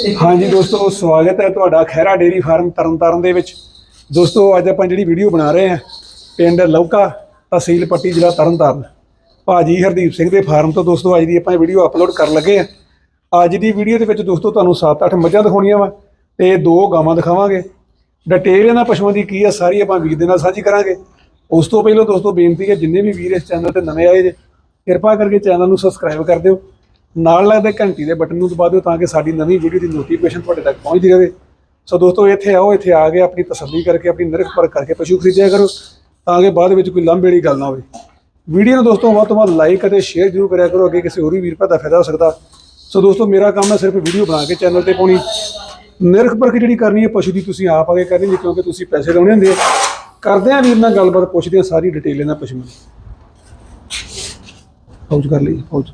ਹਾਂਜੀ ਦੋਸਤੋ, ਸਵਾਗਤ ਹੈ ਤੁਹਾਡਾ ਖੈਰਾ ਡੇਰੀ ਫਾਰਮ ਤਰਨਤਾਰਨ ਦੇ ਵਿੱਚ। ਦੋਸਤੋ, ਅੱਜ ਆਪਾਂ ਜਿਹੜੀ ਵੀਡੀਓ ਬਣਾ ਰਹੇ ਹਾਂ, ਪਿੰਡ ਲੌਕਾ ਤਹਿਸੀਲ ਪੱਟੀ, ਜ਼ਿਲ੍ਹਾ ਤਰਨਤਾਰਨ। ਭਾਜੀ ਹਰਦੀਪ ਸਿੰਘ ਦੇ ਫਾਰਮ ਤੋਂ ਦੋਸਤੋ, ਅੱਜ ਦੀ ਆਪਾਂ ਵੀਡੀਓ ਅਪਲੋਡ ਕਰਨ ਲੱਗੇ ਹਾਂ। ਅੱਜ ਦੀ ਵੀਡੀਓ ਦੇ ਵਿੱਚ ਦੋਸਤੋ, ਤੁਹਾਨੂੰ 7-8 ਮੱਝਾਂ ਦਿਖਾਉਣੀਆਂ ਵਾ ਤੇ ਦੋ ਗਾਵਾਂ ਦਿਖਾਵਾਂਗੇ। ਡਿਟੇਲ ਇਹਨਾਂ ਪਸ਼ੂਆਂ ਦੀ ਕੀ ਆ, ਸਾਰੀ ਆਪਾਂ ਵੀਰ ਦੇ ਨਾਲ ਸਾਂਝੀ ਕਰਾਂਗੇ। ਉਸ ਤੋਂ ਪਹਿਲਾਂ ਦੋਸਤੋ, ਬੇਨਤੀ ਹੈ, ਜਿੰਨੇ ਵੀ ਵੀਰ ਇਸ ਚੈਨਲ ਤੇ ਨਵੇਂ ਆਏ ਜੇ, ਕਿਰਪਾ ਕਰਕੇ ਚੈਨਲ ਨੂੰ ਸਬਸਕ੍ਰਾਈਬ ਕਰ ਦਿਓ। ਨਾਲ ਲੱਗਦੇ ਘੰਟੀ ਦੇ ਬਟਨ ਨੂੰ ਦਬਾ ਦਿਓ ਤਾਂ ਕਿ ਸਾਡੀ ਨਵੀਂ ਵੀਡੀਓ ਦੀ ਨੋਟੀਫਿਕੇਸ਼ਨ ਤੁਹਾਡੇ ਤੱਕ ਪਹੁੰਚਦੀ ਰਹੇ। ਸੋ ਦੋਸਤੋ, ਇੱਥੇ ਆਓ, ਇੱਥੇ ਆ ਕੇ ਆਪਣੀ ਤਸੱਲੀ ਕਰਕੇ, ਆਪਣੀ ਨਿਰਖ ਪਰਖ ਕਰਕੇ ਪਸ਼ੂ ਖਰੀਦਿਆ ਕਰੋ, ਤਾਂ ਕਿ ਬਾਅਦ ਵਿੱਚ ਕੋਈ ਲੰਬੇ ਵਾਲੀ ਗੱਲ ਨਾ ਹੋਵੇ। ਵੀਡੀਓ ਨੂੰ ਦੋਸਤੋ, ਵੱਧ ਤੋਂ ਵੱਧ ਲਾਈਕ ਅਤੇ ਸ਼ੇਅਰ ਜ਼ਰੂਰ ਕਰਿਆ ਕਰੋ, ਅੱਗੇ ਕਿਸੇ ਹੋਰ ਵੀ ਵੀਰ ਭਰਾ ਦਾ ਫਾਇਦਾ ਹੋ ਸਕਦਾ। ਸੋ ਦੋਸਤੋ, ਮੇਰਾ ਕੰਮ ਹੈ ਸਿਰਫ ਵੀਡੀਓ ਬਣਾ ਕੇ ਚੈਨਲ ਤੇ ਪਾਉਣੀ। ਨਿਰਖ ਪਰਖ ਜਿਹੜੀ ਕਰਨੀ ਹੈ, ਪਸ਼ੂ ਦੀ ਤੁਸੀਂ ਆਪ ਆਗੇ ਕਰਨੀ ਜੀ ਕਿਉਂਕਿ ਤੁਸੀਂ ਪੈਸੇ ਲਾਉਣੇ ਹੁੰਦੇ ਆ। ਕਰਦੇ ਆ ਵੀਰ ਨਾਲ ਗੱਲਬਾਤ, ਪੁੱਛਦੇ ਆ ਸਾਰੀ ਡਿਟੇਲ ਇਹਨਾਂ ਪਸ਼ੂਆਂ ਦੀ। ਫੌਜ ਕਰ ਲਈ, ਪਹੁੰਚ।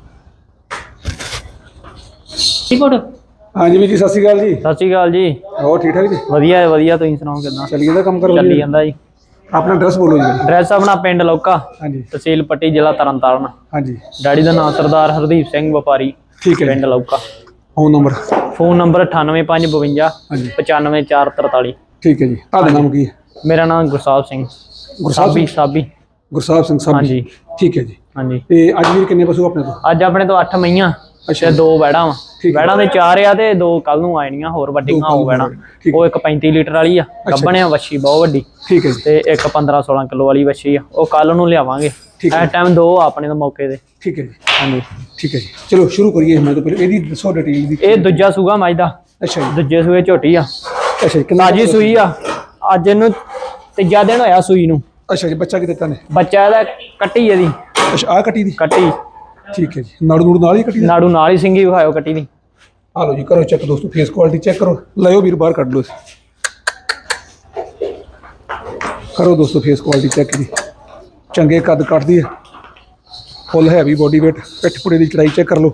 ਰਿਪੋਰਟ ਹਾਂਜੀ ਵੀਰ ਜੀ ਸਤਿ ਸ਼੍ਰੀ ਅਕਾਲ ਜੀ। ਸਤਿ ਸ਼੍ਰੀ ਅਕਾਲ ਜੀ। ਹੋਰ ਠੀਕ ਠਾਕ ਜੀ? ਵਧੀਆ ਹੈ ਵਧੀਆ ਤੁਸੀਂ ਸੁਣਾਓ ਕਿਦਾਂ? ਚੱਲੀ ਜਾਂਦਾ ਕੰਮ ਕਰੋ ਚੱਲੀ ਜਾਂਦਾ ਜੀ। ਆਪਣਾ ਐਡਰੈਸ ਬੋਲੋ ਜੀ। ਐਡਰੈਸ ਆਪਣਾ ਪਿੰਡ ਲੌਕਾ ਹਾਂਜੀ। ਤਹਿਸੀਲ ਪੱਟੀ ਜ਼ਿਲ੍ਹਾ ਤਰਨਤਾਰਨ। ਹਾਂਜੀ। ਡੈਡੀ ਦਾ ਨਾਮ ਸਰਦਾਰ ਹਰਦੀਪ ਸਿੰਘ ਵਪਾਰੀ ਠੀਕ ਹੈ ਪਿੰਡ Lauka. Phone number? Phone number 98552 ਹਾਂਜੀ। 95443 ਠੀਕ ਹੈ ਜੀ। ਤੁਹਾਡਾ ਨਾਮ ਕੀ ਹੈ? ਮੇਰਾ ਨਾਮ ਗੁਰਸਾਹਿਬ ਸਿੰਘ। ਗੁਰਸਾਹਿਬ ਸਾਬੀ ਸਾਬੀ। ਗੁਰਸਾਹਿਬ ਸਿੰਘ ਸਾਹਿਬ ਹਾਂਜੀ। ਠੀਕ ਹੈ ਜੀ। ਹਾਂਜੀ। ਤੇ ਅੱਜ ਵੀਰ ਕਿੰਨੇ ਪਸ਼ੂ ਆਪਣੇ ਤੋਂ? ਅੱਜ ਆਪਣੇ ਤੋਂ 8 ਮਈਆਂ। ਅੱਛਾ। ਤੇ ਦੋ ਵੈੜਾਂ ਵਾ। ਵੈੜਾਂ ਦੇ ਚਾਰ ਆ ਤੇ ਦੋ ਕੱਲ ਨੂੰ ਆਣੀਆਂ ਹੋਰ ਵੱਡੀਆਂ ਹੋ ਠੀਕ ਉਹ ਇੱਕ 35 ਲੀਟਰ ਵਾਲੀ ਆ। ਗੱਬਣਿਆ ਵੱਛੀ ਬਹੁਤ ਵੱਡੀ। ਠੀਕ ਹੈ ਜੀ। ਤੇ ਇੱਕ 15 16 ਕਿਲੋ ਵਾਲੀ ਵੱਛੀ ਆ। ਉਹ ਕੱਲ ਨੂੰ ਲਿਆਵਾਂਗੇ। ਇਸ ਟਾਈਮ ਦੋ ਆਪਣੇ ਤੋਂ ਮੌਕੇ ਤੇ। ਠੀਕ ਹੈ ਜੀ। ਹਾਂਜੀ। ਠੀਕ ਹੈ ਜੀ। ਚਲੋ ਸ਼ੁਰੂ ਕਰੀਏ ਮੈਂ ਤਾਂ ਪਹਿਲੇ ਇਹਦੀ ਦੱਸੋ ਡਿਟੇਲ ਦੀ। ਇਹ ਦੂਜਾ ਸੂਗਾ ਮੱਝ। ਦਾ ਅੱਛਾ ਜੀ। ਦੂਜੇ ਸੂਏ ਝੋਟੀ ਆ। ਅੱਛਾ ਜੀ ਕਿੰਨਾ ਤਾਜੀ ਸੂਈ ਆ। ਅੱਜ ਇਹਨੂੰ ਤੀਜਾ ਦਿਨ ਹੋਇਆ ਸੂਈ ਨੂੰ। ਅੱਛਾ ਜੀ ਬੱਚਾ ਕੀ ਦਿੱਤਾ ਨੇ? ਬੱਚਾ ਇਹਦਾ ਕੱਟੀ ਇਹਦੀ। ਅੱਛਾ ਆ ਕੱਟੀ ਦੀ? ਕੱਟੀ। ਠੀਕ ਹੈ ਜੀ। ਨਾੜੂ ਨੂੜ ਨਾਲ ਹੀ ਕੱਟੀ ਨਾੜੂ ਨਾਲ ਹੀ ਸਿੰਗੀ ਵਿਖਾਇਓ ਕੱਟੀ ਦੀ। ਆ ਲਓ ਜੀ ਕਰੋ ਚੈੱਕ ਦੋਸਤੋ ਫੇਸ ਕੁਆਲਿਟੀ ਚੈੱਕ ਕਰੋ। ਲਿਓ ਵੀਰ ਬਾਹਰ ਕੱਢ ਲਓ ਇਸ। ਕਰੋ ਦੋਸਤੋ ਫੇਸ ਕੁਆਲਿਟੀ ਚੈੱਕ ਦੀ ਚੰਗੇ ਕੱਦ ਕੱਟਦੀ ਹੈ। ਫੁੱਲ ਹੈਵੀ ਬੋਡੀ weight ਪਿੱਠ ਪੁੜੇ ਦੀ ਚੜਾਈ ਚੈੱਕ ਕਰ ਲਓ।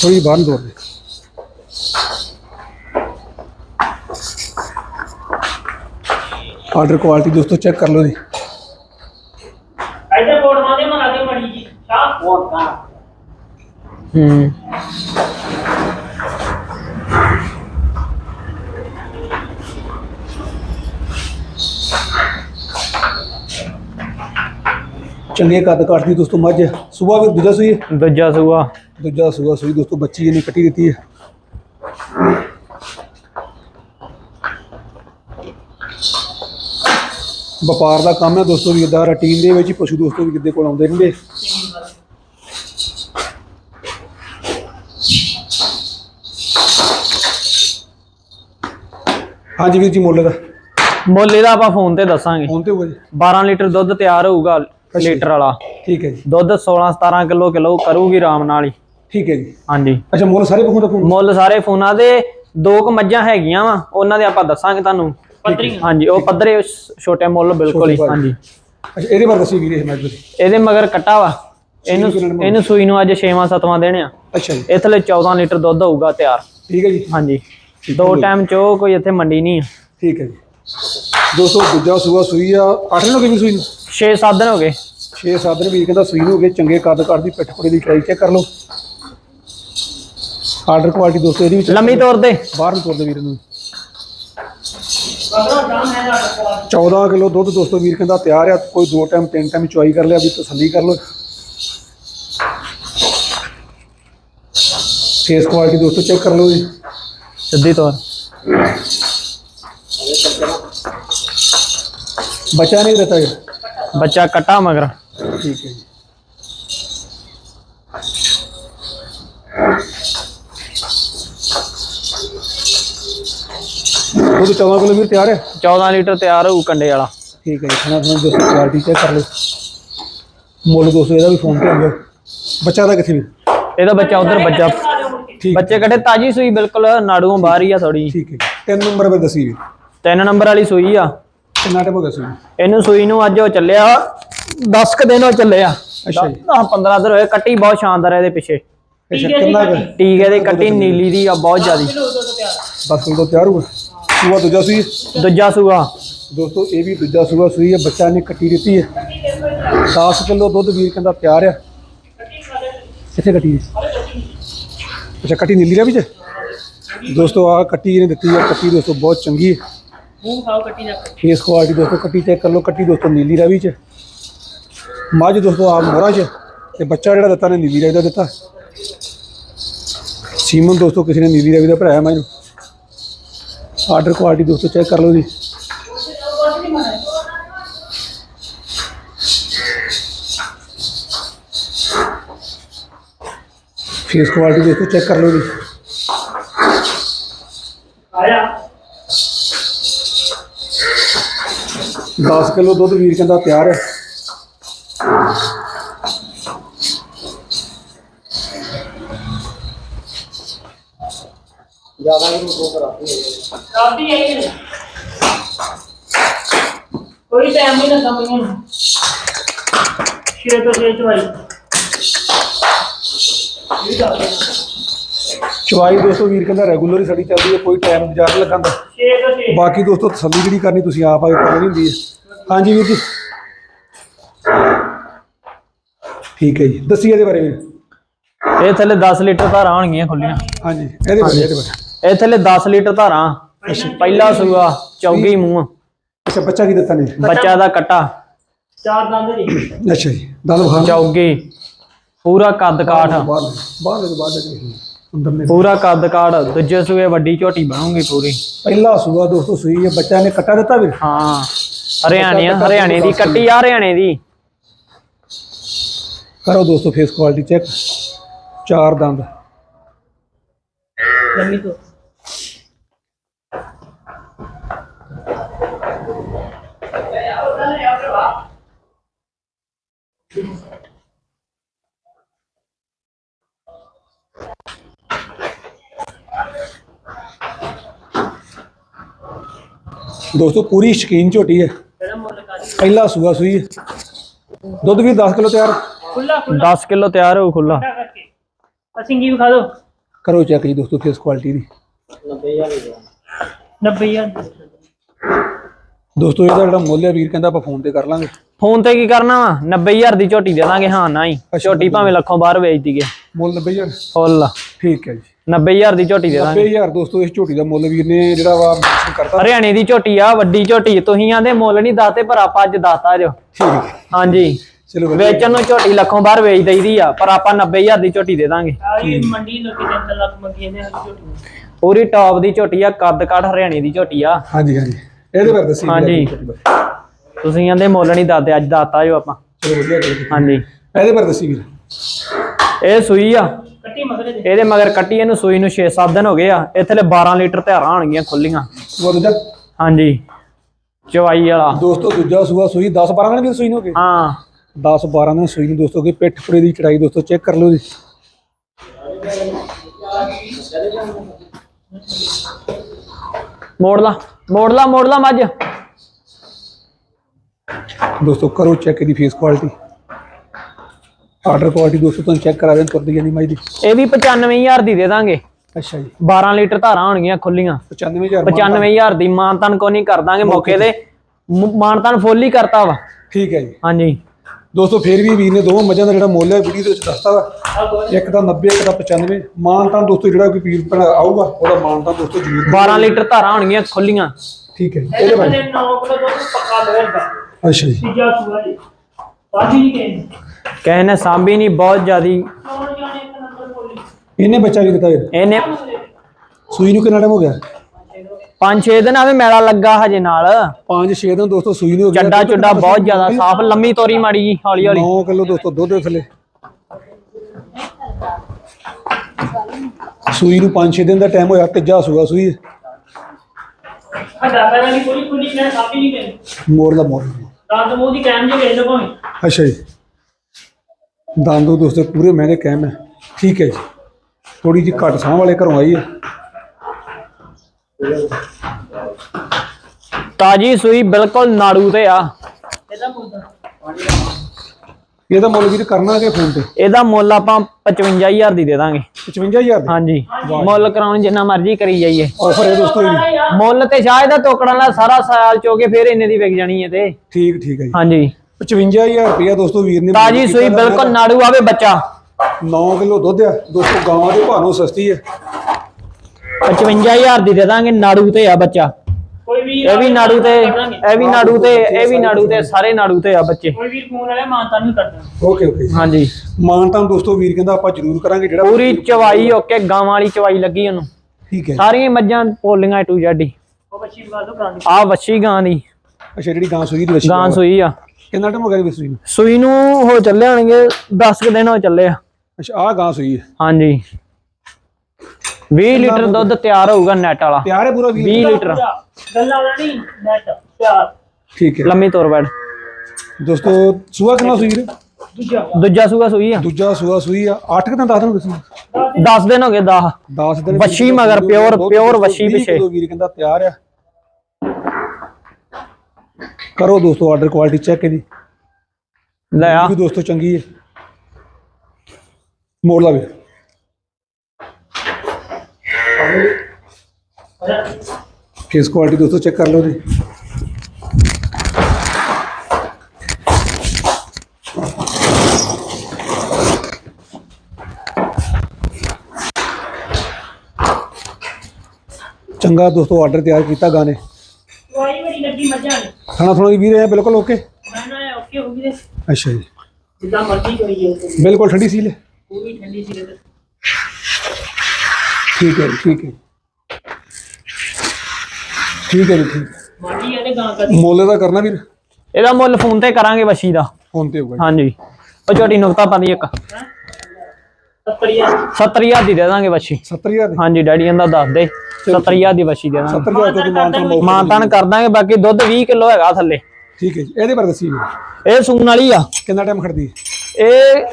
ਥੋੜੀ ਬਾਹਰ ਨੂੰ ਤੋੜ ਦੇ। ਆਰਡਰ ਕੁਆਲਿਟੀ ਦੋਸਤੋ ਚੈੱਕ ਕਰ ਲਓ ਜੀ ਇੱਧਰ ਕੋਡ ਮਾਦੇ ਮਨਾ ਦੇ ਮੜੀ ਜੀ ਸ਼ਾਹ ਫੋਨ ਕਾ ਹੂੰ। ਚੰਗੇ ਕੱਦ ਕੱਟਦੀ ਦੋਸਤੋ ਮੱਝ ਸਵੇਰ ਵੀ ਦੂਜਾ ਸੂਈ ਹੈ? ਦੂਜਾ ਸੂਆ। ਦੂਜਾ ਸੂਆ ਸੂਈ ਦੋਸਤੋ ਬੱਚੀ ਇਹਨੇ ਕੱਟੀ ਦਿੱਤੀ ਹੈ। ਵਪਾਰ ਦਾ ਕੰਮ ਹੈ ਦੋਸਤੋ ਵੀ ਇਦਾਂ ਰੁਟੀਨ ਦੇ ਵਿੱਚ ਹੀ ਪਸ਼ੂ ਦੋਸਤੋ ਵੀ ਕਿੱਦੇ ਕੋਲ ਆਉਂਦੇ ਰਹਿੰਦੇ। ਹਾਂਜੀ ਵੀਰ ਜੀ ਮੁੱਲ ਦਾ? ਮੁੱਲ ਇਹਦਾ ਆਪਾਂ ਫੋਨ ਤੇ ਦੱਸਾਂਗੇ। ਫੋਨ ਤੇ ਹੋਊਗਾ ਜੀ? 12 ਲੀਟਰ ਦੁੱਧ ਤਿਆਰ ਹੋਊਗਾ ਲੀਟਰ ਵਾਲਾ। ਠੀਕ ਹੈ ਜੀ। ਦੁੱਧ 16 17 ਕਿਲੋ ਕਿਲੋ ਕਰੂਗੀ ਆਰਾਮ ਨਾਲ ਹੀ। ਠੀਕ ਹੈ ਜੀ। ਹਾਂਜੀ। ਅੱਛਾ ਮੁੱਲ ਸਾਰੇ ਪਸ਼ੂ ਦਾ ਫੋਨ? ਮੁੱਲ ਸਾਰੇ ਫੋਨਾਂ ਦੇ ਦੋ ਕੁ ਮੱਝਾਂ ਹੈਗੀਆਂ ਵਾ ਉਹਨਾਂ ਦੇ ਆਪਾਂ ਦੱਸਾਂਗੇ ਤੁਹਾਨੂੰ। ਹਾਂਜੀ ਉਹ ਪੱਧਰੇ ਛੋਟੇ ਮੁੱਲ ਬਿਲਕੁਲ ਹੀ ਹਾਂਜੀ। ਅੱਛਾ ਇਹਦੇ ਬਾਰੇ ਦੱਸੀ ਵੀਰੇ ਮੈਂ ਇਹਦੇ ਮਗਰ ਕੱਟਾ ਵਾ। ਇਹਨੂੰ? ਇਹਨੂੰ ਸੂਈ ਨੂੰ ਅੱਜ 6ਵਾਂ 7ਵਾਂ ਦੇਣੇ ਆ। ਅੱਛਾ ਜੀ। ਇਹ ਥਲੇ 14 ਲੀਟਰ ਦੁੱਧ ਹੋਊਗਾ ਤਿਆਰ। ਠੀਕ ਹੈ ਜੀ। ਹਾਂਜੀ। ਦੋ ਟਾਈਮ ਚੋ ਕੋਈ ਇੱਥੇ ਮੰਡੀ ਨਹੀਂ ਆ। ਠੀਕ ਹੈ ਜੀ। ਦੋਸਤੋ ਦੂਜਾ ਸੂਆ ਸੂਈ ਆ। ਅੱਠ ਦਿਨ ਹੋ ਗਏ ਵੀ ਸੂਈ ਨੂੰ? 6-7 ਦਿਨ ਹੋ ਗਏ। 6-7 ਦਿਨ ਵੀਰ ਕਹਿੰਦਾ ਸੂਈ ਨੂੰ ਹੋ ਗਏ। ਚੰਗੇ ਕੱਦ ਕੱਦ ਦੀ ਪਿੱਠ ਪੁੜੇ ਦੀ ਟਰਾਈ ਚੈੱਕ ਕਰ ਲਓ। ਆਰਡਰ ਕੁਆਲਿਟੀ ਦੋਸਤੋ ਇਹਦੀ ਵਿੱਚ ਲੰਮੀ ਤੌਰ ਤੇ ਬਾਹਰ ਨੂੰ ਤੋਰਦੇ ਵੀਰ ਨੂੰ। 14 ਕਿਲੋ ਦੁੱਧ ਦੋਸਤੋ ਵੀਰ ਕਹਿੰਦਾ ਤਿਆਰ ਆ। ਕੋਈ ਦੋ ਟਾਈਮ ਤਿੰਨ ਟਾਈਮ ਚੁਆਈ ਕਰ ਲਿਆ ਵੀ ਤਸੱਲੀ ਕਰ ਲਓ। ਫੇਸ ਕੁਆਲਿਟੀ ਦੋਸਤੋ ਚੈੱਕ ਕਰ ਲਓ ਜੀ। ਸਿੱਧੀ ਤੌਰ। ਬੱਚਾ ਨਹੀਂ ਰਹਤਾ ਹੈ ਬੱਚਾ ਕੱਟਾ ਮਗਰ। ਠੀਕ ਹੈ ਜੀ। ਉਹ 14 ਕਿਲੋ ਵੀਰ ਤਿਆਰ ਹੈ? 14 ਲੀਟਰ ਤਿਆਰ ਹੋਊ ਕੰਡੇ ਵਾਲਾ। ਠੀਕ ਹੈ ਜੀ ਖਾਣਾ ਖਾਣਾ ਦੋਸਤੋ ਕੁਆਲਿਟੀ ਚੈੱਕ ਕਰ ਲਓ। ਮੁੱਲ ਦੋਸਤੋ ਇਹਦਾ ਵੀ ਫੋਨ ਤੇ ਆਉਂਦਾ ਬੱਚਾ ਦਾ ਕਿੱਥੇ ਵੀ? ਇਹਦਾ ਬੱਚਾ ਉਧਰ ਬੱਚਾ ਬੱਚੇ ਕੱਢੇ ਤਾਜੀ ਸੂਈ ਬਿਲਕੁਲ ਨਾੜੂਆਂ ਬਾਹਰ ਹੀ ਆ ਥੋੜੀ ਠੀਕ ਹੈ ਤਿੰਨ ਨੰਬਰ 'ਤੇ ਦੱਸੀ ਵੀ। ਤਿੰਨ ਨੰਬਰ ਵਾਲੀ ਸੂਈ ਆ। ਕਿੰਨਾ ਟਾਈਮ ਹੋ ਗਿਆ ਸੂਈ? ਇਹਨੂੰ ਸੂਈ ਨੂੰ ਅੱਜ ਉਹ ਚੱਲਿਆ 10 ਕ ਦਿਨ ਉਹ ਚੱਲਿਆ। ਅੱਛਾ ਜੀ। 10 15 ਦਿਨ ਹੋਏ ਕੱਟੀ ਬਹੁਤ ਸ਼ਾਨਦਾਰ ਹੈ ਇਹਦੇ ਪਿੱਛੇ। ਅੱਛਾ ਕਿੰਨਾ ਕੁ? ਟੀਕੇ ਦੀ ਕੱਟੀ ਨੀਲੀ ਦੀ ਆ ਬਹੁਤ ਜ਼ਿਆਦੀ। 10 ਕਿਲੋ ਤੋਂ ਤਿਆਰ। ਹੋਊਗਾ। ਸੂਆ ਦੂਜਾ ਸੂਈ ਹੈ। ਦੂਜਾ ਸੂਆ। ਦੋਸਤੋ ਇਹ ਵੀ ਦੂਜਾ ਸੂਆ ਸੂਈ ਹੈ ਬੱਚਾ ਨੇ ਕੱਟੀ ਦਿੱਤੀ ਹੈ। 10 ਕਿਲੋ ਦੁੱਧ ਵੀਰ ਕਹਿੰਦਾ ਤਿਆਰ ਆ। ਕਿੱਥੇ ਕੱਟੀ ਹੈ? ਅੱਛਾ ਕੱਟੀ ਨੀਲੀ ਦਾ ਵਿੱਚ ਦੋਸਤੋ ਆ ਕੱਟੀ ਇਹਨੇ ਦਿੱਤੀ ਹੈ ਕੱਟੀ ਦੋਸਤੋ ਬਹੁਤ ਚੰਗੀ ਹੈ ਮੂੰਹ ਖਾਓ ਕੱਟੀ ਦਾ ਫੇਸ ਕੁਆਲਿਟੀ ਦੋਸਤੋ ਕੱਟੀ ਚੈੱਕ ਕਰ ਲਓ ਕੱਟੀ ਦੋਸਤੋ ਨੀਲੀ ਰਾਵੀ ਚ ਮੱਝ ਦੋਸਤੋ ਆ ਮੋਹਰਾ ਚ ਤੇ ਬੱਚਾ ਜਿਹੜਾ ਦਿੱਤਾ ਨੇ ਨੀਲੀ ਰਾਵੀ ਦਾ ਦਿੱਤਾ। ਸੀਮਨ ਦੋਸਤੋ ਕਿਸੇ ਨੇ ਨੀਲੀ ਰਾਵੀ ਦਾ ਭਰਾਇਆ ਮੱਝ ਨੂੰ। ਆਰਡਰ ਕੁਆਲਿਟੀ ਦੋਸਤੋ ਚੈੱਕ ਕਰ ਲਓ ਜੀ। ਫੇਸ ਕੁਆਲਿਟੀ ਦੋਸਤੋ ਚੈੱਕ ਕਰ ਲਓ ਜੀ। ਆਇਆ। 10 ਕਿਲੋ ਦੁੱਧ ਵੀਰ ਕਹਿੰਦਾ ਤਿਆਰ ਹੈ। ਰਾਤੀ ਆਈ ਨੇ ਕੋਈ ਟਾਈਮ ਨਹੀਂ ਨਾ ਸਮਝਣ ਛੇ ਤੋਂ ਛੇ ਚਵਾਈ ਹੈ। ਚਵਾਈ ਦੋਸਤੋ ਵੀਰ ਕਹਿੰਦਾ ਰੈਗੂਲਰ ਹੀ ਸਾਡੀ ਚੱਲਦੀ ਹੈ ਕੋਈ ਟਾਈਮ ਜ਼ਿਆਦਾ ਲੱਗਣ ਦਾ ਛੇ ਤੋਂ ਛੇ ਬਾਕੀ ਦੋਸਤੋ ਤਸੱਲੀ ਜਿਹੜੀ ਕਰਨੀ ਤੁਸੀਂ ਆਪ ਆ ਕੇ ਕਰਨੀ ਹੁੰਦੀ ਹੈ। ਹਾਂਜੀ ਵੀਰ ਜੀ। ਠੀਕ ਹੈ ਜੀ। ਦੱਸੀ ਇਹਦੇ ਬਾਰੇ ਵੀਰ। ਇਹ ਥੱਲੇ 10 ਲੀਟਰ ਧਾਰਾਂ ਹੋਣਗੀਆਂ ਖੁੱਲੀਆਂ ਹਾਂਜੀ ਇਹਦੇ ਬਾਰੇ ਇਹਦੇ ਬਾਰੇ। ਇਹ ਥੱਲੇ 10 ਲੀਟਰ ਧਾਰਾਂ। ਪਹਿਲਾ ਸੂਆ ਚੌਗੀ ਮੂੰਹ। ਅੱਛਾ ਬੱਚਾ ਕੀ ਦਿੱਤਾ ਨੇ? ਬੱਚਾ ਦਾ ਕੱਟਾ। ਚਾਰ ਦੰਦ ਜੀ। ਅੱਛਾ ਜੀ ਦੰਦ ਬਖਾਨ ਚੌਗੀ। ਪੂਰਾ ਕੱਦ ਕਾਠ। ਬਾਹਰ ਬਾਹਰ ਦੇ ਬਾਹਰ ਦੇ ਅੰਦਰ ਨੇ। ਪੂਰਾ ਕੱਦ ਕਾਠ ਦੂਜੇ ਸੂਏ ਵੱਡੀ ਝੋਟੀ ਬਣੂਗੀ ਪੂਰੀ। ਪਹਿਲਾ ਸੂਆ ਦੋਸਤੋ ਸੂਈ ਹੈ ਬੱਚਾ ਨੇ ਕੱਟਾ ਦਿੱਤਾ ਵੀਰ। ਹਾਂ ਹਰਿਆਣੇ ਹਰਿਆਣੇ ਦੀ ਕੱਟੀ ਆ ਹਰਿਆਣੇ ਦੀ। ਕਰੋ ਦੋਸਤੋ ਫੇਸ ਕੁਆਲਿਟੀ ਚੈੱਕ ਚਾਰ ਦੰਦ। ਲੰਮੀ ਤੋਂ। ਦੋਸਤੋ ਪੂਰੀ ਸ਼ਕੀਨ ਝੋਟੀ ਹੈ। ਪਹਿਲਾਂ ਸੂਆ ਸੂਈ ਹੈ। ਦੁੱਧ ਵੀ 10 ਕਿਲੋ ਤਿਆਰ। ਖੁੱਲਾ ਖੁੱਲਾ 10 ਕਿਲੋ ਤਿਆਰ ਹੋਊ ਖੁੱਲਾ ਕਰਕੇ। ਅਸੀਂ ਕੀ ਵਿਖਾ ਦੋ ਕਰੋ ਚੈੱਕ ਜੀ ਦੋਸਤੋ ਫੇਸ ਕੁਆਲਿਟੀ ਦੀ। 90000 ਦੋਸਤੋ ਇਹਦਾ ਜਿਹੜਾ ਮੁੱਲ ਹੈ ਵੀਰ ਕਹਿੰਦਾ ਆਪਾਂ ਫੋਨ ਤੇ ਕਰ ਲਾਂਗੇ। ਫੋਨ ਤੇ ਕੀ ਕਰਨਾ ਵਾ? 90000 ਦੀ ਝੋਟੀ ਦੇ ਦਾਂਗੇ। ਹਾਂ ਨਾ ਹੀ ਝੋਟੀ ਭਾਵੇਂ ਲੱਖੋਂ ਬਾਹਰ ਵੇਚ ਦਈਏ ਮੁੱਲ 90000 ਫੁੱਲ। ਠੀਕ ਹੈ ਜੀ। 90000 ਦੀ ਝੋਟੀ ਦੇ ਦਾਂਗੇ। 90000 ਦੋਸਤੋ ਇਸ ਝੋਟੀ ਦਾ ਮੁੱਲ ਵੀਰ ਨੇ ਜਿਹੜਾ ਵਾ ਮੈਂਸ਼ਨ ਕਰਤਾ। ਹਰਿਆਣੇ ਦੀ ਝੋਟੀ ਆ ਵੱਡੀ ਝੋਟੀ। ਤੁਸੀਂ ਆਂਦੇ ਮੁੱਲ ਨਹੀਂ ਦਾਤੇ ਪਰ ਆਪਾਂ ਅੱਜ ਦਾਤਾ ਜੋ। ਠੀਕ ਹੈ ਹਾਂਜੀ। ਚਲੋ ਵੇਚਣ ਨੂੰ ਝੋਟੀ ਲੱਖੋਂ ਬਾਹਰ ਵੇਚ ਦਈਦੀ ਆ ਪਰ ਆਪਾਂ 90000 ਦੀ ਝੋਟੀ ਦੇ ਦਾਂਗੇ। ਆ ਇਹ ਮੰਡੀ ਲੋਕੀ 3 ਲੱਖ ਮੰਗੀ ਜਾਂਦੇ ਹਨ ਝੋਟੀ ਨੂੰ। ਪੂਰੀ ਟੌਪ ਦੀ ਝੋਟੀ ਆ ਕੱਦ ਕਾਠ ਹਰਿਆਣੇ ਦੀ ਝੋਟੀ ਆ। ਹਾਂਜੀ ਹਾਂਜੀ। ਇਹਦੇ ਬਾਰੇ ਦੱਸੀ। ਵੀਰ ਹਾਂਜੀ। ਤੁਸੀਂ ਆਂਦੇ ਮੁੱਲ ਨਹੀਂ ਦਾਤੇ ਅੱਜ ਦਾਤਾ ਜੋ ਆਪਾਂ। ਚਲੋ ਵਧੀਆ। ਹਾਂਜੀ। ਇਹਦੇ ਬਾਰੇ ਦੱਸੀ ਵੀਰ। ਇਹ ਸੂਈ ਆ। ਕੱਟੀ ਮਗਰੇ ਦੇ। ਇਹਦੇ ਮਗਰ ਕੱਟੀ ਇਹਨੂੰ ਸੂਈ ਨੂੰ 6-7 ਦਿਨ ਹੋ ਗਏ ਆ। ਇੱਥੇ ਲੈ 12 ਲੀਟਰ ਧਾਰਾਂ ਹੋਣਗੀਆਂ ਖੁੱਲੀਆਂ। ਉਹ ਦੂਜਾ ਹਾਂਜੀ। ਚਵਾਈ ਵਾਲਾ। ਦੋਸਤੋ ਦੂਜਾ ਸੂਆ ਸੂਈ 10 12 ਦਿਨ ਵੀ ਸੂਈ ਨੂੰ ਹੋ ਗਏ ਹਾਂ। 10 12 ਦਿਨ ਸੂਈ ਨੂੰ ਦੋਸਤੋ ਕਿ ਪਿੱਠ ਪੁੜੇ ਦੀ ਚੜਾਈ ਦੋਸਤੋ ਚੈੱਕ ਕਰ ਲਓ ਜੀ। ਮੋੜ ਲਾ ਮੋੜ ਲਾ ਮੋੜ ਲਾ ਮੱਝ। ਦੋਸਤੋ ਕਰੋ ਚੈੱਕ ਇਹਦੀ ਫੇਸ ਕੁਆਲਿਟੀ ਆਰਡਰ ਕੁਆਲਿਟੀ ਦੋਸਤੋ ਤੁਹਾਨੂੰ ਚੈੱਕ ਕਰਾ ਦੇਣ ਤੁਰਦੀ ਜਾਂਦੀ ਮਾਈ ਦੀ। ਇਹ ਵੀ 95000 ਦੀ ਦੇ ਦਾਂਗੇ। ਅੱਛਾ ਜੀ। 12 ਲੀਟਰ ਧਾਰਾਂ ਹੋਣਗੀਆਂ ਖੁੱਲੀਆਂ। 95000 95000 ਦੀ ਮਾਨਤਨ ਕੋ ਨਹੀਂ ਕਰ ਦਾਂਗੇ ਮੌਕੇ ਤੇ ਮਾਨਤਨ ਫੁੱਲ ਹੀ ਕਰਤਾ ਵਾ। ਠੀਕ ਹੈ ਜੀ। ਹਾਂਜੀ। ਦੋਸਤੋ ਫੇਰ ਵੀ ਵੀਰ ਨੇ ਦੋਵਾਂ ਮੱਝਾਂ ਦਾ ਜਿਹੜਾ ਮੁੱਲ ਹੈ ਵੀਡੀਓ ਦੇ ਵਿੱਚ ਦੱਸਤਾ ਵਾ। ਇੱਕ ਦਾ 90 ਇੱਕ ਦਾ 95 ਮਾਨਤਾਨ ਦੋਸਤੋ ਜਿਹੜਾ ਕੋਈ ਪੀਰ ਭਰਾ ਆਊਗਾ ਉਹਦਾ ਮਾਨਤਾਨ ਦੋਸਤੋ ਜ਼ਰੂਰ 12 ਲੀਟਰ ਧਾਰਾਂ ਹੋਣਗੀਆਂ ਖੁੱਲੀਆਂ। ਠੀਕ ਹੈ ਜੀ। ਇਹਦੇ ਬਾਰੇ। ਬੰਦੇ 9 ਕਿਲੋ ਦੁੱਧ ਪੱਕਾ ਲਵੇਗਾ ਅੱਛਾ ਜੀ। ਤੀਜਾ ਸੂਆ ਜੀ। ਬਾਜੀ ਨਹੀਂ ਕਹਿੰਦੇ। ਕਿਸੇ ਨੇ ਸਾਂਭੀ ਨਹੀਂ ਬਹੁਤ ਜ਼ਿਆਦੀ। ਇਹਨੇ ਬੱਚਾ ਕੀ ਦਿੱਤਾ ਇਹ ਇਹਨੇ ਸੂਈ ਨੂੰ ਕਿੰਨਾ ਟਾਈਮ ਹੋ ਗਿਆ? 5-6 ਦਿਨ ਆਵੇ ਮੈਲਾ ਲੱਗਾ ਹਜੇ ਨਾਲ। 5-6 ਦਿਨ ਦੋਸਤੋ ਸੂਈ ਨੂੰ ਹੋ ਗਿਆ। ਚੱਡਾ ਚੁੱਡਾ ਬਹੁਤ ਜ਼ਿਆਦਾ ਸਾਫ਼ ਲੰਮੀ ਤੋਰੀ ਮਾੜੀ ਜੀ ਹੌਲੀ ਹੌਲੀ। 9 ਕਿਲੋ ਦੋਸਤੋ ਦੁੱਧ ਦੇ ਥੱਲੇ। ਸੂਈ ਨੂੰ 5-6 ਦਿਨ ਦਾ ਟਾਈਮ ਹੋਇਆ ਤੀਜਾ ਸੂਆ ਸੂਈ। ਹੱਡਾ ਪੈਰਾਂ ਦੀ ਕੋਈ ਖੁੱਲੀ ਕਹਿ ਸਾਫੀ ਨਹੀਂ ਕਹਿੰਦੇ ਮੋਰ ਦਾ ਮੋਰ। ਦੰਦ ਮੂੰਹ ਦੀ ਕੈਮ ਜੇ ਵੇਚ ਲਓ ਭਾਵੇਂ। ਅੱਛਾ ਜੀ। ਦੰਦੋ ਦੋਸਤੋ ਪੂਰੇ ਮਹਿੰਗੇ ਕਾਇਮ ਹੈ ਠੀਕ ਹੈ ਜੀ। ਥੋੜੀ ਜਿਹੀ ਘੱਟ ਸਾਹ ਵਾਲੇ ਘਰੋਂ ਆਈ ਹੈ ਤਾਜੀ ਸੂਈ ਬਿਲਕੁਲ ਨਾੜੂ ਤੇ ਆ। ਇਹਦਾ ਮੁੱਲ ਵੀਰ ਕਰਨਾ ਕਿ ਫੋਨ ਤੇ? ਇਹਦਾ ਮੁੱਲ ਆਪਾਂ 55000 ਦੀ ਦੇ ਦਾਂਗੇ। 55000 ਦੀ? ਹਾਂਜੀ। ਮੁੱਲ ਕਰਾਉਣ ਜਿੰਨਾ ਮਰਜ਼ੀ ਕਰੀ ਜਾਈਏ। ਆਫਰ ਹੈ ਦੋਸਤੋ ਜੀ। ਮੁੱਲ ਤੇ ਸ਼ਾਇਦ ਦਾ ਟੋਕੜਾ ਨਾਲ ਸਾਰਾ ਸਾਲ ਚੋਗੇ ਫਿਰ ਇੰਨੇ ਦੀ ਵਿਕ ਜਾਣੀ ਹੈ ਤੇ। ਠੀਕ ਠੀਕ ਹੈ ਜੀ। ਹਾਂਜੀ। 55000 ਰੁਪਇਆ ਦੋਸਤੋ ਵੀਰ ਨੇ ਤਾਜੀ ਸੂਈ ਬਿਲਕੁਲ ਨਾੜੂ ਆਵੇ ਬੱਚਾ। 9 ਕਿਲੋ ਦੁੱਧ ਆ। ਦੋਸਤੋ ਗਾਵਾਂ ਦੇ ਭਾਅ ਨਾਲੋਂ ਸਸਤੀ ਹੈ 55000 ਦੀ ਦੇ ਦਾਂਗੇ ਨਾੜੂ ਤੇ ਆ ਬੱਚਾ। ਕੋਈ ਵੀ ਇਹ ਵੀ ਨਾੜੂ ਤੇ ਇਹ ਵੀ ਨਾੜੂ ਤੇ ਇਹ ਵੀ ਨਾੜੂ ਤੇ ਸਾਰੇ ਨਾੜੂ ਤੇ ਆ ਬੱਚੇ। ਕੋਈ ਵੀ ਫੋਨ ਵਾਲਾ ਮਾਨਤਾ ਨਹੀਂ ਕਰਦਾ ਓਕੇ ਓਕੇ। ਹਾਂਜੀ। ਮਾਨਤਾਂ ਦੋਸਤੋ ਵੀਰ ਕਹਿੰਦਾ ਆਪਾਂ ਜ਼ਰੂਰ ਕਰਾਂਗੇ ਜਿਹੜਾ ਪੂਰੀ ਚਵਾਈ ਓਕੇ ਗਾਵਾਂ ਵਾਲੀ ਚਵਾਈ ਲੱਗੀ ਉਹਨੂੰ। ਠੀਕ ਹੈ। ਸਾਰੀਆਂ ਹੀ ਮੱਝਾਂ ਪੋਲੀਆਂ ਟੂ ਜੈਡ ਉਹ ਬੱਚੀ ਲਗਾ ਦੋ। ਕਰਾਂਗੇ ਆ ਵੱਛੀ ਗਾਂ ਦੀ। ਅੱਛਾ ਜਿਹੜੀ ਗਾਂ ਸੂਈ ਦੀ ਵੱਛੀ ਗਾਂ ਸੂਈ ਆ। ਕਿੰਨਾ ਟਾਈਮ ਹੋ ਗਿਆ ਸੂਈ ਨੂੰ? ਸੂਈ ਨੂੰ ਹੋ ਚੱਲੇ ਹੋਣਗੇ 10 ਕੁ ਦਿਨ ਹੋ ਚੱਲੇ ਆ। ਅੱਛਾ ਆਹ ਗਾਂ ਸੂਈ ਹੈ। ਹਾਂਜੀ। 20 ਲੀਟਰ ਦੁੱਧ? ਤਿਆਰ ਹੋਊਗਾ ਨੈਟ ਵਾਲਾ। ਤਿਆਰ ਹੈ ਪੂਰਾ ਵੀਰ 20 ਲੀਟਰ? ਗੱਲਾਂ ਵਾਲਾ ਨਹੀਂ ਨੈਟ ਪਿਆਰ ਠੀਕ ਹੈ। ਲੰਮੀ ਤੋਰ ਬੈਡ ਦੋਸਤੋ ਸੂਆ ਕਿੰਨਾ ਸੂਈ ਵੀਰ? ਦੂਜਾ। ਦੂਜਾ ਸੂਗਾ ਸੂਈ ਆ। ਦੂਜਾ ਸੂਆ ਸੂਈ ਆ। 8 ਕਿ ਦਿਨ 10 ਦਿਨ ਦੱਸੋ 10 ਦਿਨ ਹੋ ਗਏ 10 10 ਦਿਨ ਵੱਛੀ ਮਗਰ ਪਿਓਰ ਪਿਓਰ 20 ਪਿੱਛੇ। ਵੀਰ ਕਹਿੰਦਾ ਤਿਆਰ ਆ। ਕਰੋ ਦੋਸਤੋ ਆਰਡਰ ਕੁਆਲਿਟੀ ਚੈੱਕ ਇਹਦੀ। ਲੈ ਆ। ਵੀ ਦੋਸਤੋ ਚੰਗੀ ਹੈ। ਮੋੜ ਲਾ ਵੀਰ। ਫੇਸ ਕੁਆਲਿਟੀ ਦੋਸਤੋ ਚੈੱਕ ਕਰ ਲਓ ਜੀ। ਚੰਗਾ ਦੋਸਤੋ ਆਰਡਰ ਤਿਆਰ ਕੀਤਾ ਗਾਣੇ। ਮੱਝਾਂ ਨੇ ਖਾਣਾ ਥੋੜਾ ਵੀਰ ਹੈ ਬਿਲਕੁਲ ਓਕੇ? ਮੈਂ ਨਾ ਓਕੇ ਹੋ ਗਈ ਤੇ। ਅੱਛਾ ਜੀ। ਜਿੱਦਾਂ ਮਰਜ਼ੀ ਕਰੀ ਜਾਓ ਬਿਲਕੁਲ ਠੰਡੀ ਸੀ ਲੈ ਪੂਰੀ ਠੰਡੀ ਸੀ ਤੇ। ਠੀਕ ਹੈ ਜੀ, ਠੀਕ ਹੈ। ਠੀਕ ਹੈ ਜੀ ਠੀਕ ਹੈ। ਮਾੜੀ ਗਾਂ ਕਦੀ ਮੁੱਲ ਦਾ ਕਰਨਾ ਵੀਰ? ਇਹਦਾ ਮੁੱਲ ਫੋਨ ਤੇ ਕਰਾਂਗੇ ਵੱਛੀ ਦਾ। ਫੋਨ ਤੇ ਹੋਊਗਾ ਜੀ। ਹਾਂਜੀ। ਉਹ ਛੋਟੀ ਨੁਕਤਾ ਪਾਦੀ ਇੱਕ। ਸੱਤਰੀਆ 70000 ਦੀ। ਦੇ ਦਾਂਗੇ ਵੱਛੀ। 70000 ਦੀ? ਹਾਂਜੀ ਡੈਡੀ ਕਹਿੰਦਾ ਦੱਸ ਦੇ। 70000 ਦੀ ਵੱਛੀ ਦੇ ਦਾਂਗੇ। 70000 ਤੋਂ ਮਾਨਤਾਨ ਮੌਕੇ ਮਾਨਤਾਨ ਕਰ ਦਾਂਗੇ ਬਾਕੀ ਦੁੱਧ 20 ਕਿਲੋ ਹੈਗਾ ਥੱਲੇ। ਠੀਕ ਹੈ ਜੀ। ਇਹਦੇ ਬਾਰੇ ਦੱਸੀ ਇਹ ਸੂਣ ਵਾਲੀ ਆ। ਕਿੰਨਾ ਟਾਈਮ ਖੜਦੀ ਇਹ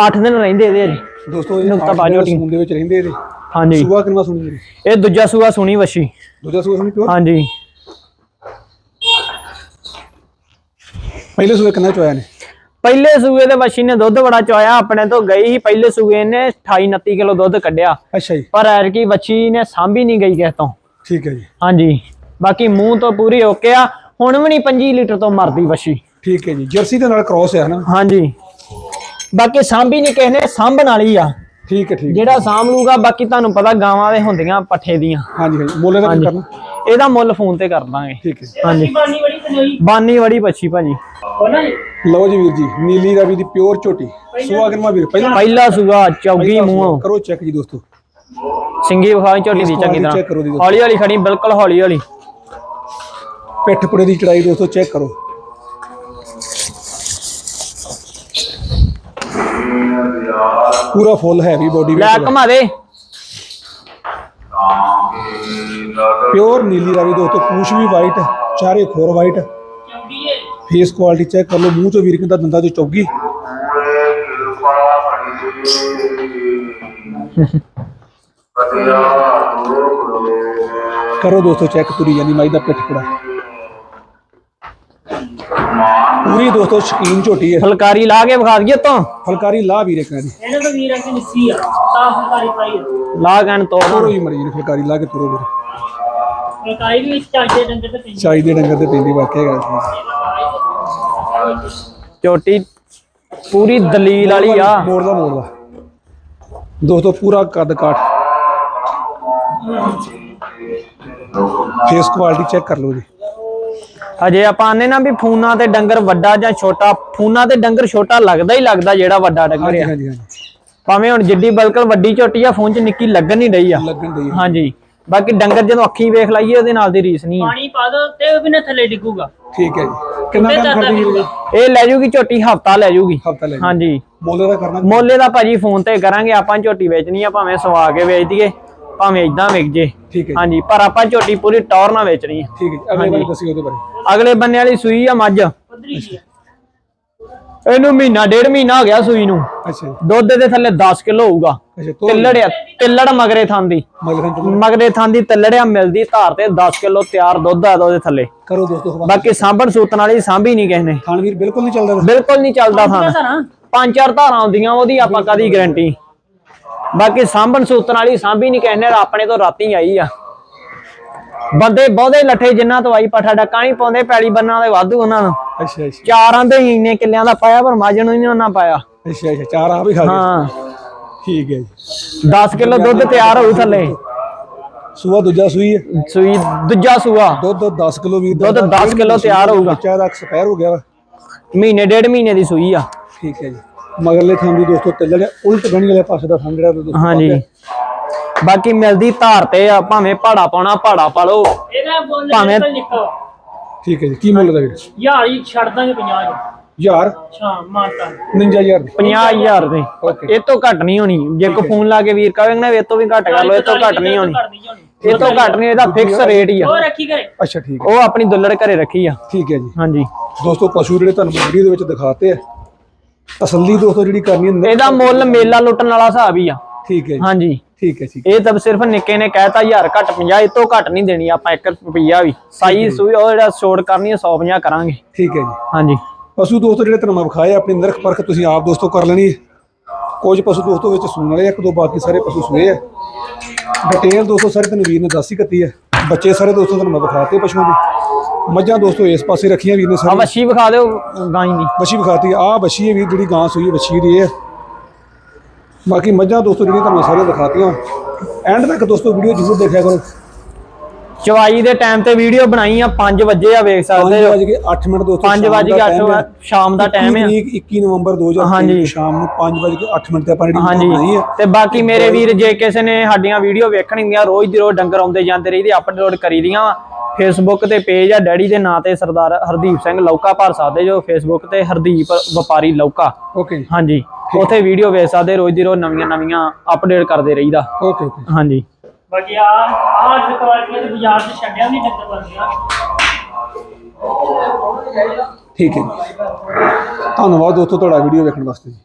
8 ਦਿਨ ਰਹਿੰਦੇ ਇਹਦੇ ਅਜੇ ਦੋਸਤੋ ਇਹ ਨੁਕਤਾ ਬਾਜੂ ਟੀਮ। ਦੇ ਵਿੱਚ ਰਹਿੰਦੇ ਇਹਦੇ। ਹਾਂਜੀ। ਸੂਆ ਕਿੰਨਾ ਸੁਣੀ ਇਹ ਦੂਜਾ ਸੂਆ ਸੁਣੀ ਵੱਛੀ। ਦੂਜਾ ਸੂਆ ਸੁਣੀ ਪਿਓ ਹਾਂਜੀ। ਪਹਿਲੇ ਸੂਏ ਕਿੰਨਾ ਚੋਇਆ ਨੇ ਪਹਿਲੇ ਸੂਏ ਦੇ ਵੱਛੀ ਨੇ ਦੁੱਧ ਬੜਾ ਚੋਇਆ ਆਪਣੇ ਤੋਂ ਗਈ ਸੀ ਪਹਿਲੇ ਸੂਏ ਨੇ 28 29 ਕਿਲੋ ਦੁੱਧ ਕੱਢਿਆ। ਅੱਛਾ ਜੀ। ਪਰ ਐਰਕੀ ਵੱਛੀ ਨੇ ਸਾਂਭੀ ਨਹੀਂ ਗਈ ਕਿਸੇ ਤੋਂ। ਠੀਕ ਹੈ ਜੀ। ਹਾਂਜੀ। ਬਾਕੀ ਮੂੰਹ ਤੋਂ ਪੂਰੀ ਓਕੇ ਆ ਹੁਣ ਵੀ ਨਹੀਂ 25 ਲੀਟਰ ਤੋਂ ਮਰਦੀ ਵੱਛੀ। ਠੀਕ ਹੈ ਜੀ। ਜਰਸੀ ਦੇ ਨਾਲ ਕ੍ਰਾਸ ਹੈ ਨਾ ਹਾਂਜੀ। ਬਾਕੀ ਸਾਂਭੀ ਨਹੀਂ ਕਿਸੇ ਨੇ ਸਾਂਭਣ ਵਾਲੀ ਆ। ਠੀਕ ਹੈ ਠੀਕ ਹੈ। ਜਿਹੜਾ ਸਾਂਭ ਲੂਗਾ ਬਾਕੀ ਤੁਹਾਨੂੰ ਪਤਾ ਗਾਵਾਂ ਦੇ ਹੁੰਦੀਆਂ ਪੱਠੇ ਦੀਆਂ। ਹਾਂਜੀ ਹਾਂਜੀ। ਮੁੱਲ ਦਾ ਕੀ ਕਰਨਾ? ਇਹਦਾ ਮੁੱਲ ਫੋਨ ਤੇ ਕਰ ਦਾਂਗੇ। ਠੀਕ ਹੈ। ਹਾਂਜੀ। ਬਾਨੀ ਬੜੀ ਤਨੋਈ ਬਾਨੀ ਵੜੀ ਬੱਚੀ ਭਾਜੀ ਲਓ ਜੀ ਵੀਰ ਜੀ ਨੀਲੀ ਰਾਵੀ ਦੀ ਪਿਓਰ ਝੋਟੀ। ਸੂਆ ਕਿੰਨਾ ਵੀਰ ਪਹਿਲਾਂ। ਪਹਿਲਾ ਸੂਗਾ ਚੌਗੀ ਮੂੰਹੋਂ। ਸੂਆ। ਕਰੋ ਚੈੱਕ ਜੀ ਦੋਸਤੋ। ਸਿੰਗੀ ਵਿਖਾਈ ਝੋਟੀ ਦੀ ਚੰਗੀ ਤਰ੍ਹਾਂ। ਹੌਲੀ ਹੌਲੀ ਖੜੀ ਬਿਲਕੁਲ ਹੌਲੀ ਹੌਲੀ। ਪਿੱਠ ਪੁੜੇ ਦੀ ਚੜਾਈ ਦੋਸਤੋ ਚੈੱਕ ਕਰੋ। ਪੂਰਾ ਫੁੱਲ ਹੈਵੀ ਬੋਡੀ ਲੈ ਘਮਾ ਦੇ। ਪਿਓਰ ਨੀਲੀ ਰਾਵੀ ਦੋਸਤੋ ਪੂਛ ਵੀ ਵਾਈਟ ਚਾਰੇ ਖੋਰ ਵਾਈਟ ਫੇਸ ਕੁਆਲਿਟੀ ਚੈੱਕ ਕਰ ਲਓ ਮੂੰਹ ਚੋਂ ਵੀਰ ਕਹਿੰਦਾ ਦੰਦਾਂ ਚੋਂ ਚੌਗੀ। ਕਰੋ ਦੋਸਤੋ ਚੈੱਕ ਤੁਰੀ ਜਾਂਦੀ ਮਾਈ ਦਾ ਪਿੱਠ ਪੁੜਾ। ਪੂਰੀ ਦੋਸਤੋ ਸ਼ਕੀਨ ਝੋਟੀ ਹੈ। ਫਲਕਾਰੀ ਲਾ ਕੇ ਵਿਖਾ ਦਈਏ ਤੋਂ ਫਲਕਾਰੀ ਲਾ ਵੀਰੇ ਕਹਿੰਦੀ ਇਹਨਾਂ ਤੋਂ ਵੀਰ ਅੰਕ ਨਿੱਸੀ ਆ ਸਾਫ਼ ਫੁਲਕਾਰੀ ਪਾਈ ਲਾ ਤੋੜ ਹੀ ਮਰੀ ਜੀ ਫਲਕਾਰੀ ਲਾ ਕੇ ਤੁਰੋ ਵੀਰੇ। ਫੁਲਕਾਰੀ ਵੀ ਵਿੱਚ ਚਾਹੀਦੇ ਡੰਡੇ ਤੇ ਪੈਂਦੀ ਚਾਈ ਦੇ ਡੰਗਰ ਤੇ ਪੈਂਦੀ ਵਾਕਿਆ ਗੱਲ ਸੀ ਝੋਟੀ ਪੂਰੀ ਦਲੀਲ ਵਾਲੀ ਆ। ਮੋੜ ਦਾ ਮੋੜ ਦਾ ਦੋਸਤੋ ਪੂਰਾ ਕੱਦ ਕਾਠ। ਫੇਸ ਕੁਆਲਿਟੀ ਚੈੱਕ ਕਰ ਲਓ ਜੀ। ਅਜੇ ਆਪਾਂ ਆਨੇ ਨਾ ਵੀ ਫੋਨਾਂ ਤੇ ਡੰਗਰ ਵੱਡਾ ਜਾਂ ਛੋਟਾ ਫੋਨਾਂ ਤੇ ਡੰਗਰ ਛੋਟਾ ਲੱਗਦਾ ਹੀ ਲੱਗਦਾ ਜਿਹੜਾ ਵੱਡਾ ਡੰਗਰ ਆ। ਹਾਂਜੀ ਹਾਂਜੀ ਭਾਵੇਂ ਹੁਣ ਜਿੱਡੀ ਬਲਕਲ ਵੱਡੀ ਝੋਟੀ ਆ ਫੋਨ 'ਚ ਨਿੱਕੀ ਲੱਗਣ ਨਹੀਂ ਰਹੀ ਆ। ਲੱਗਣ ਦੀ ਹਾਂਜੀ। ਬਾਕੀ ਡੰਗਰ ਜਦੋਂ ਅੱਖੀ ਵੇਖ ਲਈਏ ਉਹਦੇ ਨਾਲ ਦੀ ਰੀਸ ਨਹੀਂ ਆ। ਪਾਣੀ ਪਾ ਦੋ ਤੇ ਉਹ ਵੀ ਨਾ ਥੱਲੇ ਡਿੱਗੂਗਾ। ਠੀਕ ਹੈ ਜੀ। ਕਿੰਨਾ ਟਾਈਮ ਦਾਦਾ ਖੜਦੀ ਇਹ ਲੈ ਜੂਗੀ ਝੋਟੀ ਹਫਤਾ ਲੈ ਜੂਗੀ। ਹਫਤਾ ਲੈ ਹਾਂਜੀ। ਮੋਲੇ ਦਾ ਕਰਨਾ ਮੋਲੇ ਦਾ ਭਾਜੀ ਫੋਨ ਤੇ ਕਰਾਂਗੇ ਆਪਾਂ ਝੋਟੀ ਵੇਚਣੀ ਆ ਭਾਵੇਂ ਸਵਾ ਕੇ ਵੇਚ ਦਈਏ। ਭਾਵੇਂ ਇਦਾਂ ਵਿਕ ਜੇ। ਠੀਕ ਹੈ ਹਾਂਜੀ ਪਰ ਆਪਾਂ ਝੋਟੀ ਪੂਰੀ ਟੌਰ ਨਾਲ ਵੇਚਣੀ ਆ ਠੀਕ ਹੈ। ਅਗਲੇ ਬਾਰੇ ਦੱਸਿਓ ਉਹਦੇ ਬਾਰੇ। ਅਗਲੇ ਬੰਨੇ ਵਾਲੀ ਸੂਈ ਆ ਮੱਝ। ਇਹਨੂੰ ਮਹੀਨਾ ਡੇਢ ਮਹੀਨਾ ਹੋ ਗਿਆ ਸੂਈ ਨੂੰ। ਅੱਛਾ ਦੁੱਧ ਦੇ ਥੱਲੇ 10 ਕਿਲੋ ਹੋਊਗਾ। ਤਿੱਲੜਿਆ ਤਿੱਲੜ ਮਗਰੇ ਥਾਂਦੀ ਮਗਰ ਥਾਂਦੀ ਤਿੱਲੜਿਆ ਮਿਲਦੀ ਧਾਰ ਤੇ 10 ਕਿਲੋ ਤਿਆਰ ਦੁੱਧ ਆ ਉਹਦੇ ਥੱਲੇ। ਕਰੋ ਦੋਸਤੋ ਬਾਕੀ ਸਾਂਭਣ ਸੂਤਣ ਵਾਲੀ ਸਾਂਭੀ ਨਹੀਂ ਕਿਸੇ ਨੇ। ਖਾਨਵੀਰ ਬਿਲਕੁਲ ਨਹੀਂ ਚੱਲਦਾ। ਬਿਲਕੁਲ ਨਹੀਂ ਚੱਲਦਾ ਥਾਂ ਪੰਜ ਚਾਰ ਧਾਰਾਂ ਆਉਂਦੀਆਂ ਉਹਦੀ ਆਪਾਂ ਕਦੀ ਗਾਰੰਟੀ ਬਾਕੀ ਸਾਂਭਣ ਸੂਤਣ ਵਾਲੀ ਸਾਂਭੀ ਨਹੀਂ ਕਹਿੰਦੇ ਆਪਣੇ ਤੋਂ ਰਾਤੀ ਆਈ ਆ। ਬੰਦੇ ਬਹੁਤੇ ਲੱਠੇ ਜਿੰਨਾ ਤੋਂ ਆਈ ਪਠਾ ਡੱਕਾ ਨਹੀਂ ਪਾਉਂਦੇ ਪੈਲੀ ਬੰਨਾਂ ਦੇ ਵਾਧੂ ਉਹਨਾਂ ਨੂੰ। ਅੱਛਾ ਅੱਛਾ। ਚਾਰਾਂ ਦੇ ਇੰਨੇ ਕਿੱਲਿਆਂ ਦਾ ਪਾਇਆ ਪਰ ਮੱਝ ਨੂੰ ਨਹੀਂ ਉਹਨਾਂ ਪਾਇਆ। ਅੱਛਾ ਅੱਛਾ ਚਾਰ ਆ ਵੀ ਖਾ ਗਏ। ਹਾਂ। ਠੀਕ ਹੈ ਜੀ। 10 ਕਿਲੋ ਦੁੱਧ ਤਿਆਰ ਹੋਊ ਥੱਲੇ। ਸੂਆ ਦੂਜਾ ਸੂਈ ਹੈ? ਸੂਈ ਦੂਜਾ ਸੂਆ। ਦੁੱਧ 10 ਕਿਲੋ ਵੀਰ ਦੁੱਧ 10 ਕਿਲੋ ਤਿਆਰ ਹੋਊਗਾ। ਬੱਚਾ ਦਾ ਐਕਸਪਾਇਰ ਹੋ ਗਿਆ ਮਹੀਨੇ ਡੇਢ ਮਹੀਨੇ ਦੀ ਸੂਈ ਆ। ਠੀਕ ਹੈ ਜੀ। ਮਗਰਲੇ ਥਾਂ ਦੀ ਦੋਸਤੋ ਤੇ ਜਿਹੜੇ ਉਲਟ ਗਣੀ ਵਾਲੇ ਪਾਸੇ ਦਾ ਥਾਂ ਜਿਹੜਾ ਦੋਸਤੋ ਹਾਂਜੀ। ਬਾਕੀ ਮਿਲਦੀ ਧਾਰ ਤੇ ਆ ਭਾਵੇਂ ਪਹਾੜਾ ਪਾਉਣਾ ਪਹਾੜਾ ਪਾ ਲਓ। ਇਹਦਾ ਬੋਲ ਭਾਵੇਂ- ਠੀਕ ਹੈ ਜੀ ਕੀ ਮੁੱਲ ਦਾ ਵੀਰ? ਯਾਰ ਹੀ ਛੱਡ ਦਾਂਗੇ 50 ਯਾਰ ਅੱਛਾ ਮਾਰਤਾ 59000 ਦੀ। 50000 ਦੇ। ਇਹ ਤੋਂ ਘੱਟ ਨਹੀਂ ਹੋਣੀ। ਜੇ ਕੋ ਫੋਨ ਲਾ ਕੇ ਵੀਰ ਕਹੇਗਾ ਨਾ ਇਹ ਤੋਂ ਵੀ ਘੱਟ ਕਰ ਲਓ ਇਹ ਤੋਂ ਘੱਟ ਨਹੀਂ ਹੋਣੀ। ਇਹ ਤੋਂ ਘੱਟ ਨਹੀਂ ਇਹਦਾ ਫਿਕਸ ਰੇਟ ਹੀ ਆ। ਉਹ ਰੱਖੀ ਕਰੇ ਅੱਛਾ ਠੀਕ ਹੈ। ਉਹ ਆਪਣੀ ਦੁੱਲੜ ਘਰੇ ਰੱਖੀ ਆ। ਠੀਕ ਹੈ ਜੀ। ਹਾਂਜੀ। ਦੋਸਤੋ ਪਸ਼ੂ ਜਿਹੜੇ ਤੁਹਾਨੂੰ ਵੀਡੀਓ ਦੇ ਵਿੱਚ ਦਿਖਾਤੇ ਆ ਤਸੱਲੀ ਦੋਸਤੋ ਜਿਹੜੀ ਕਰਨੀ ਹੈ ਇਹਦਾ ਮੁੱਲ ਮੇਲਾ ਲੁੱਟਣ ਵਾਲਾ ਹਿਸਾਬ ਹੀ ਆ। ਠੀਕ ਹੈ ਜੀ। ਹਾਂਜੀ। ਠੀਕ ਹੈ ਠੀਕ ਇਹ ਤਾਂ ਸਿਰਫ ਨਿੱਕੇ ਨੇ ਕਹਿਤਾ ਹਜ਼ਾਰ ਘੱਟ 50 ਇਹ ਤੋਂ ਘੱਟ ਨਹੀਂ ਦੇਣੀ ਆਪਾਂ 1 ਰੁਪਈਆ ਵੀ। ਸਾਈ ਸੂਈ ਉਹ ਜਿਹੜਾ ਛੋੜ ਕਰਨੀ ਹੈ 150 ਕਰਾਂਗੇ। ਠੀਕ ਹੈ ਜੀ। ਹਾਂਜੀ। ਪਸ਼ੂ ਦੋਸਤੋ ਜਿਹੜੇ ਤੁਹਾਨੂੰ ਮੈਂ ਵਿਖਾਏ ਆਪਣੀ ਨਿਰਖ ਪਰਖ ਤੁਸੀਂ ਆਪ ਦੋਸਤੋ ਕਰ ਲੈਣੀ। ਕੁਝ ਪਸ਼ੂ ਦੋਸਤੋ ਵਿੱਚ ਸੂਣ ਵਾਲੇ ਇੱਕ ਦੋ ਬਾਕੀ ਸਾਰੇ ਪਸ਼ੂ ਸੂਏ ਆ। ਡਿਟੇਲ ਦੋਸਤੋ ਸਾਰੇ ਤੁਹਾਨੂੰ ਵੀਰ ਨੇ ਦੱਸ ਹੀ ਕੱਤੀ ਹੈ। ਬੱਚੇ ਸਾਰੇ ਦੋਸਤੋ ਤੁਹਾਨੂੰ ਮੈਂ ਵਿਖਾਤੇ ਪਸ਼ੂਆਂ ਦੇ। ਮੱਝਾਂ ਦੋਸਤੋ ਇਸ ਪਾਸੇ ਰੱਖੀਆਂ ਵੀਰ ਨੇ ਆ ਸਾਰੇ ਵੱਛੀ ਵਿਖਾ ਦਿਓ ਗਾਂ ਦੀ ਬੱਛੀ ਵਿਖਾਤੀ ਆ। ਬੱਛੀ ਹੈ ਵੀਰ ਜਿਹੜੀ ਗਾਂ ਸੂਈ ਹੈ ਬੱਛੀ ਦੀ ਹੈ ਬਾਕੀ ਮੱਝਾਂ ਦੋਸਤੋ ਜਿਹੜੀਆਂ ਤੁਹਾਨੂੰ ਸਾਰੀਆਂ ਦਿਖਾਤੀਆਂ। ਐਂਡ ਤੱਕ ਦੋਸਤੋ ਵੀਡੀਓ ਜ਼ਰੂਰ ਦੇਖਿਆ ਕਰੋ। ਚਵਾਈ ਦੇ ਟਾਈਮ ਤੇ ਵੀਡੀਓ ਬਣਾਈ ਆ 5 ਵਜੇ ਆ ਵੇਖ ਸਕਦੇ 5 ਹੋ। ਵਜੇ 8 ਮਿੰਟ ਦੋਸਤੋ 5 ਸ਼ਾਮ ਵਜੇ ਦਾ 8 time ਹੈ। ਸ਼ਾਮ ਦਾ ਟਾਈਮ ਆ 21 ਤਰੀਕ 21 ਨਵੰਬਰ 2023 ਹਾਂਜੀ। ਸ਼ਾਮ ਨੂੰ 5 ਵਜੇ 8 ਮਿੰਟ ਤੇ ਆਪਾਂ ਜਿਹੜੀ ਹਾਂਜੀ। ਬਣਾਈ ਹੈ। ਤੇ ਬਾਕੀ ਮੇਰੇ ਵੀਰ ਜੇ ਕਿਸੇ ਨੇ ਸਾਡੀਆਂ ਵੀਡੀਓ ਵੇਖਣ ਦੀਆਂ ਰੋਜ਼ ਦੀ ਰੋਜ਼ ਡੰਗਰ ਆਉਂਦੇ ਜਾਂਦੇ ਰਹੀ ਦੀ ਅਪਲੋਡ ਕਰੀ ਦੀਆਂ ਫੇਸਬੁੱਕ ਤੇ ਪੇਜ ਆ ਡੈਡੀ ਦੇ ਨਾਂ ਤੇ ਸਰਦਾਰ ਹਰਦੀਪ ਸਿੰਘ ਲੌਕਾ ਭਰ ਸਕਦੇ ਜੋ ਫੇਸਬੁੱਕ ਤੇ ਹਰਦੀਪ ਵਪਾਰੀ ਲੌਕਾ। ਓਕੇ ਹਾਂਜੀ ਉੱਥੇ ਵੀਡੀਓ ਵੇਖ ਸਕਦੇ ਰੋਜ਼ ਦੀ ਰੋਜ਼ ਨਵੀਆਂ ਨਵੀਆਂ ਅਪਡੇਟ ਕਰਦੇ ਰਹੀਦਾ। ਓਕੇ ਓਕੇ ਹਾਂਜੀ। ਬਾਕੀ ਆ ਆ ਕੁਆਲਿਟੀ ਦੇ ਬਾਜ਼ਾਰ 'ਚ ਛੱਡਿਆ ਵੀ ਨਹੀਂ ਡੰਗਰ ਬੰਦਿਆ ਠੀਕ ਹੈ ਧੰਨਵਾਦ ਦੋਸਤੋ ਤੁਹਾਡਾ ਵੀਡੀਓ ਵੇਖਣ ਵਾਸਤੇ ਜੀ।